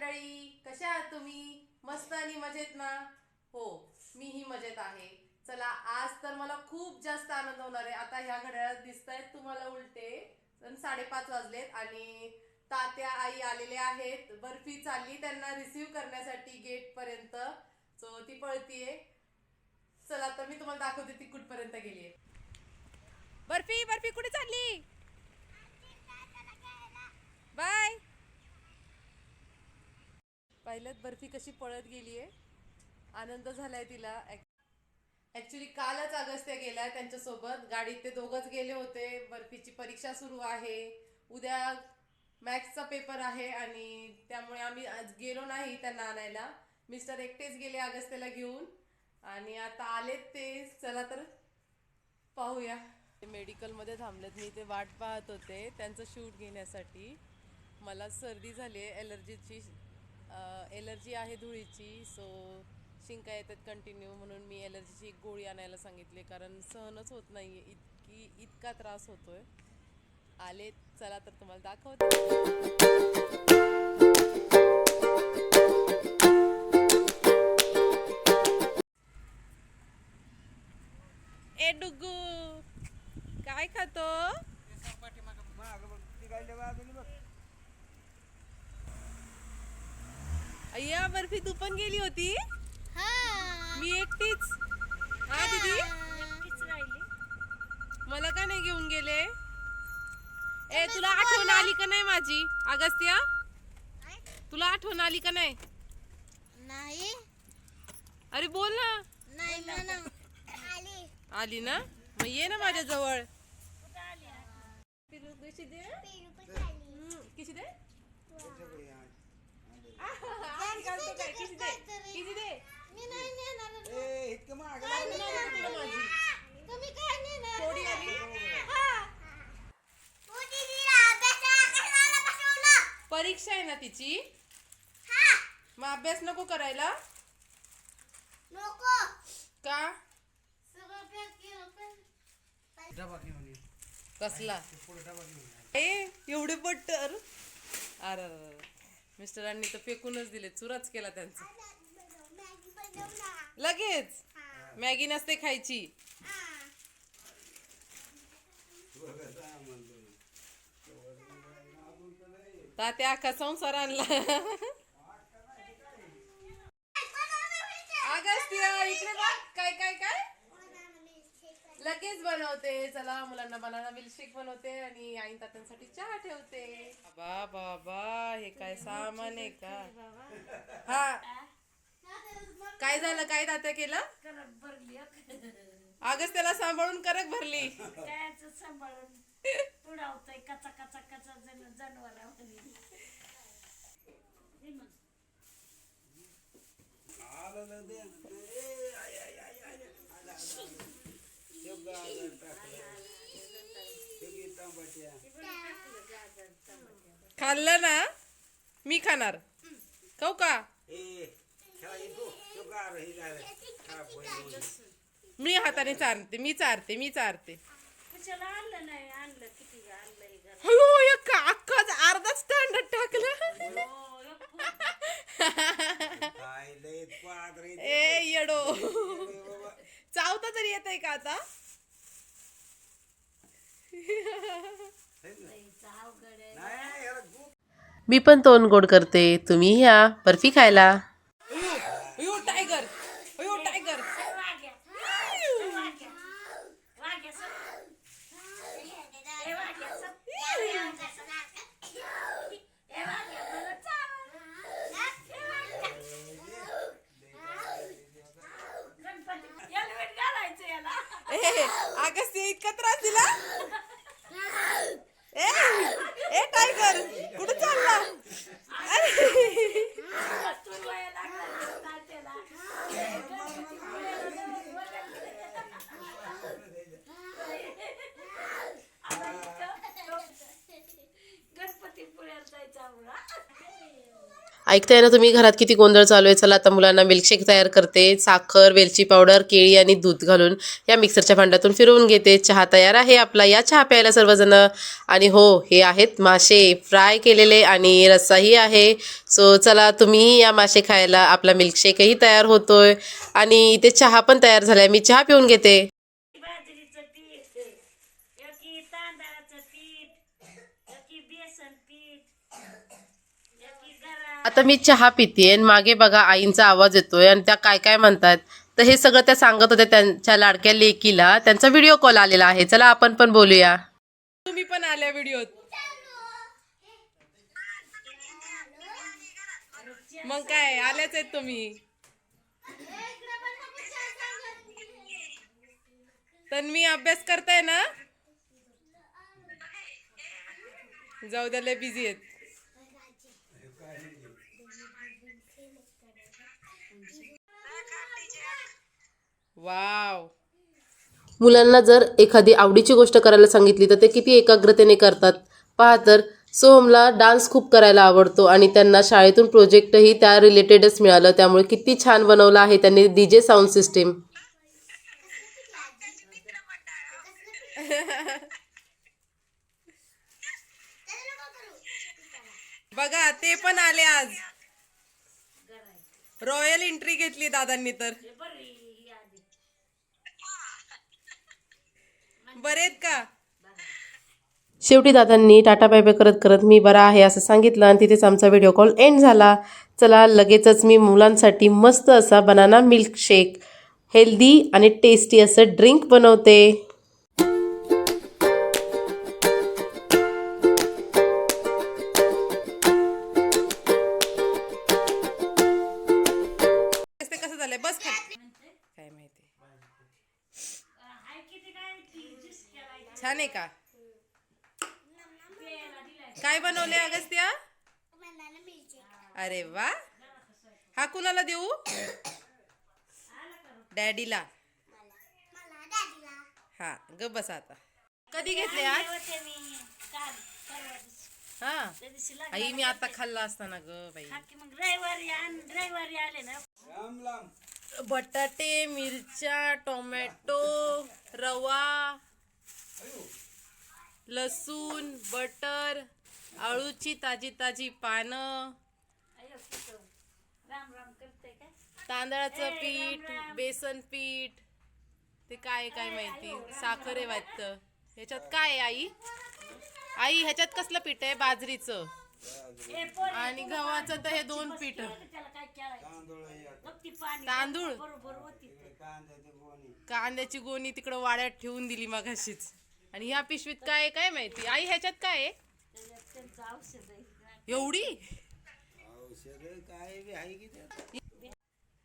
मंडळी कशा आहात तुम्ही? मस्त आणि मजेत ना? हो मीही मजेत आहे. चला आज तर मला खूप जास्त आनंद होणार आहे. आता ह्या घड्याळात दिसत आहेत तुम्हाला उलटे. पण साडेपाच वाजलेत आणि तात्या आई आलेले आहेत. बर्फी चालली त्यांना रिसीव्ह करण्यासाठी गेट पर्यंत. सो ती पळतीये. चला तर मी तुम्हाला दाखवते ती कुठपर्यंत गेली आहे बर्फी बर्फी कुठे चालली? बाय. पाहिलं बर्फी कशी पळत गेली आहे आनंद झालाय तिला. ऍक्च्युली कालच अगस्त्या गेलाय त्यांच्यासोबत. गाडीत ते दोघंच गेले होते. बर्फीची परीक्षा सुरू आहे. उद्या मॅथ्सचा पेपर आहे आणि त्यामुळे आम्ही आज गेलो नाही त्यांना आणायला. मिस्टर एकटेच गेले अगस्त्याला घेऊन. आणि आता आलेत ते. चला तर पाहूया. मेडिकलमध्ये थांबलेत. मी ते वाट पाहत होते. त्यांचं शूट घेण्यासाठी. मला सर्दी झाली आहे एलर्जीची एलर्जी आहे धुळीची सो शिंका येतात कंटिन्यू म्हणून मी एलर्जीची एक गोळी आणायला सांगितली कारण सहनच होत नाही आहे इतकी इतका त्रास होतोय. आले चला तर तुम्हाला दाखवते. ए डुगू काय खातो? अय्या बर्फी तू पण गेली होती? मी एकटीच. हा दीदी? मला का नाही घेऊन गेले? ए तुला आठवण आली का नाही माझी अगस्त्या तुला आठवण आली का नाही? नाही. अरे बोल ना. नाही आली. आली ना? मग ये ना माझ्या जवळ किती दे? हम्म, किती दे आह, घालतो काय? किती दे? किती दे? मी नाही नेणार आठवण आली तुला माझी तुम्ही काय नेणार? थोडी आली हा. तू दीदीला अभ्यासाला कशाला बसवलं? परीक्षा आहे ना तिची. हा. मग अभ्यास नको करायला? नको. का? डबा घेऊन ये. कसला? पुढे डबा घेऊन ये. ए एवढे अरे, अरे. मिस्टरांनी तर फेकूनच दिले. चुराच केला त्यांचा. लगेच. मॅगी नसते खायची. तात्या अख्खा संसार आणला अगस्त्य इकडे बघ काय काय काय लगेच बनवते चला मुलांना बनाना मिल्कशेक बनवते आणि आई तात्यांसाठी चहा ठेवते. बाबा बाबा हे काय सामान आहे का? हा. काय झालं? काय तात्या केलं? अगस्त त्याला सांभाळून करक भरली. कायच सांभाळून उडावतोय कचा कचा कचा जन जनावर आलं ना दे ना. ए, आय, आय, आय, आय, आय. आलं, आलं, आलं. हे गाजर टाकलं. खाल्लं ना मी खाणार खाऊ का. मी हाताने चारते मी चारते मी चारते आणलं हे एक अख्खाच अर्धा स्टँड टाकलं आहे. ए येडो. चावता तरी येत का आता हे ना. लईच अवघड आहे नाही, याला दूध मी पण तोंड गोड करते. तुम्ही या बर्फी खायला. ए अगस्त्य इतका त्रास दिला ए ए टायगर कुठं चालला अरे तू वया लागला तात्याला. गणपती पुढ्याला जाऊन ओरडले. आता इथं गणपती पुढ्याला जायचं आम्हाला ऐकताय ना तुम्ही घरात किती गोंधळ चालू आहे? चला आता मुलांना मिल्कशेक तयार करते. साखर वेलची पावडर केळी आणि दूध घालून या मिक्सरच्या भांड्यातून फिरवून घेते. चहा तयार आहे आपला. या चहा प्यायला सर्वजण. आणि हो हे आहेत मासे. फ्राय केलेले आणि रस्साही आहे. सो चला तुम्हीही या मासे खायला आपला मिल्कशेकही तयार होतोय. आणि इथे चहा पण तयार झालाय. मी चहा पिऊन घेते बाजरीचं पीठ एकी तांदळाचं पीठ एकी बेसन पीठ एकी गरा आता मी चहा पिते आणि मागे बघा आईंचा आवाज येतोय आणि त्या काय काय म्हणतात. तर हे सगळं त्या सांगत होत्या त्यांच्या लाडक्या लेकीला. त्यांचा व्हिडिओ कॉल आलेला आहे. चला आपण पण बोलूया. तुम्ही पण आल्या व्हिडिओत मग काय आल्याच आहेत तुम्ही. तन्वी अभ्यास करताय ना? जाऊ द्या लय बिझी आहेत. वाव. मुलांना जर एखादी आवडीची गोष्ट करायला सांगितली तर ते किती एकाग्रतेने करतात. पहा तर सोहमला डान्स खूप करायला आवडतो आणि त्यांना शाळेतून प्रोजेक्टही त्या रिलेटेडच मिळालं. त्यामुळे किती छान बनवलं आहे त्यांनी डीजे साऊंड सिस्टीम बघा ते पण आले आज. रॉयल एंट्री घेतली दादांनी तर. बरेत का? शेवटी दादांनी टाटा बाय करत करत मी बरा आहे असं सांगितलं आणि तिथेच आमचा व्हिडिओ कॉल एंड झाला. चला लगेचच मी मुलांसाठी मस्त असा बनाना मिल्कशेक हेल्दी आणि टेस्टी असं ड्रिंक बनवते. आहे का? काय बनवले अगस्त्या? अरे वा. हा कुणाला देऊ? डॅडीला. हा ग बस आता. कधी घेतले आज? हा. त्या दिवशी लागला आई मी आता खाल्ला असताना ग बाई. आले ना. बटाटे मिरच्या टोमॅटो रवा. लसूण बटर आळूची ताजी ताजी पानं. अयो कितो राम राम करते काय? तांदळाचं पीठ बेसन पीठ. ते काय काय माहिती? साखर आहे वाटतं. ह्याच्यात काय आहे आई? आई ह्याच्यात कसलं पीठ आहे? बाजरीचं. आणि गव्हाचं तर हे दोन पीठ. त्याला काय केलाय तांदूळ हे कांद्याची गोणी तिकडं वाड्यात ठेवून दिली मगाशीच. आणि ह्या पिशवीत काय आहे काय माहिती? आई ह्याच्यात काय आहे? एवढी?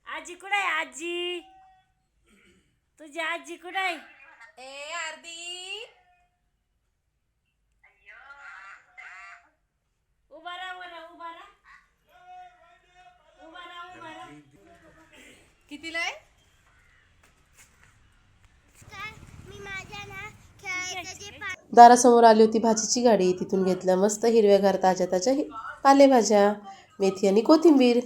आजी कुठे आहे आजी? तुझी आजी कुठे आहे? ए आरती! दारासमोर आली होती भाजीची गाडी. तिथून घेतल्या मस्त हिरव्यागार ताज्या ताज्या पालेभाज्या मेथी आणि कोथिंबीर.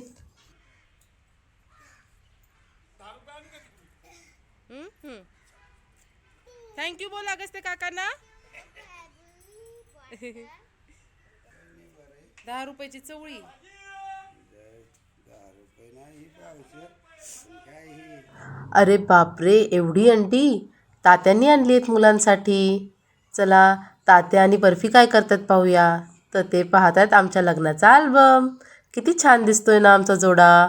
थँक्यू बोल अगस्ते काकांना. दहा रुपयाची चवळी. अरे बापरे एवढी अंडी तात्यांनी आणली आहेत मुलांसाठी. चला तात्या आणि बर्फी काय करतात पाहूया. तर ते पाहतात आमच्या लग्नाचा अल्बम किती छान दिसतोय ना आमचा जोडा.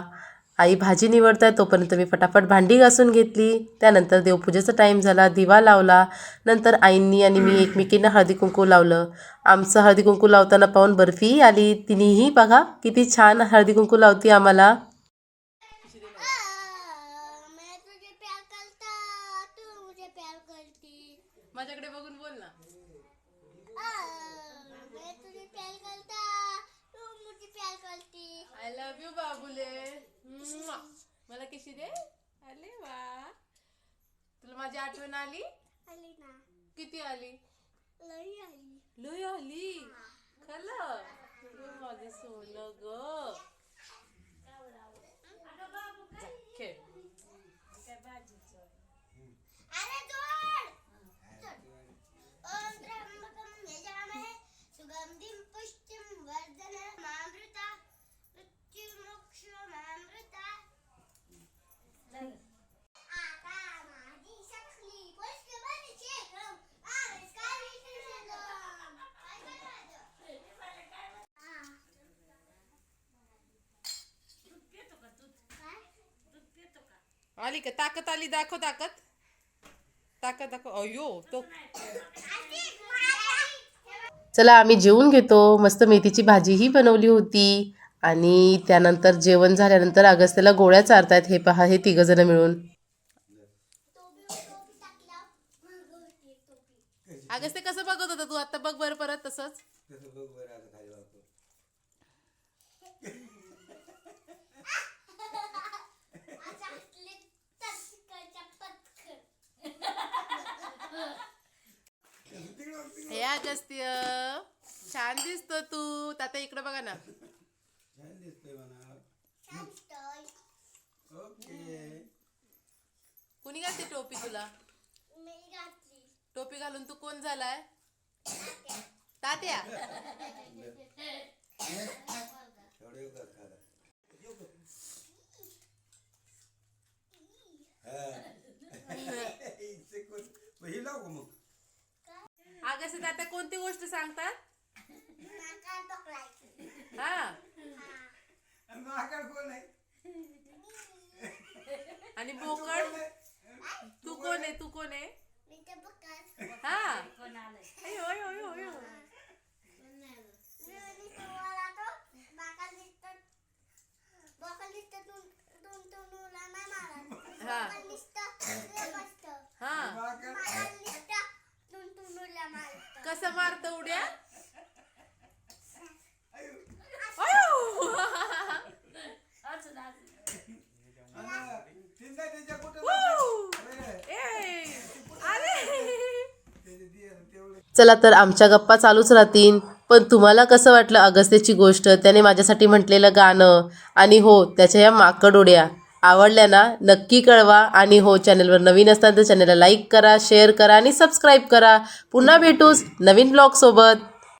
आई भाजी निवडताय तोपर्यंत मी फटाफट भांडी घासून घेतली. त्यानंतर देवपूजेचा टाईम झाला दिवा लावला. नंतर आईंनी आणि मी एकमेकींना हळदी कुंकू लावलं. आमचं हळदी कुंकू लावताना पाहून बर्फीही आली. तिनेही बघा किती छान हळदी कुंकू लावती आम्हाला आ, मैं तुझे प्यार करता तू मुझे प्यार करती माझ्याकडे बघून बोल ना. आ, मैं तुझे प्यार करता तू मुझे प्यार करती आय लव्ह यू बाबुले. म्वा. मला किशी दे? अरे वा. तुला माझी आठवण आली? आली ना किती आली? लई आली. लय आली. खरं? माझं सोनं ग. आली का? ताकद आली दाखव ताकद. ताकद दाखव. अयो तो चला आम्ही जेवून घेतो. मस्त मेथीची भाजीही बनवली होती. आणि त्यानंतर जेवण झाल्यानंतर अगस्त्याला गोळ्या चारतायत. हे पहा हे तिघ जण मिळून. अगस्त्य कसं बघत होता तू? आता बघ बरं परत तसंच तसं बघ बरं आता खाली वाकून. तिकडं बघ, तिकडं. हे अगस्त्य छान दिसतो तू. आता इकडे बघा ना. छान दिसतोय म्हणा. ओके. कुणी घातली टोपी तुला? टोपी घालून तू कोण झालाय? तात्या एवढे उगाच खाला. हा. इथे कोण- मग हे लावू का मग अगस्त्य तात्या कोणती गोष्ट सांगतात? हा. आणि मग आकार कोण आहे? आणि बोकड? तू कोण आहे? तू कोण आहे? हा. कोण आलंय? अयो अयो अयो अयो हा हा मग आकार कसं मारत उड्या आयु. अयो अजून अजून आणि तीनदा त्याच्या कुठं वू. अरे, ए, अरे त्याचे दिये ना तेवढे चला तर आमच्या गप्पा चालूच राहतील. पण तुम्हाला कसं वाटलं अगस्त्याची गोष्ट? त्याने माझ्यासाठी म्हटलेलं गाणं. आणि हो त्याच्या या माकड उड्या आवडल्या ना? नक्की कळवा. आणि हो चॅनलवर नवीन असताना तर चॅनलला लाईक करा शेअर करा आणि सबस्क्राईब करा. पुन्हा भेटूच नवीन ब्लॉगसोबत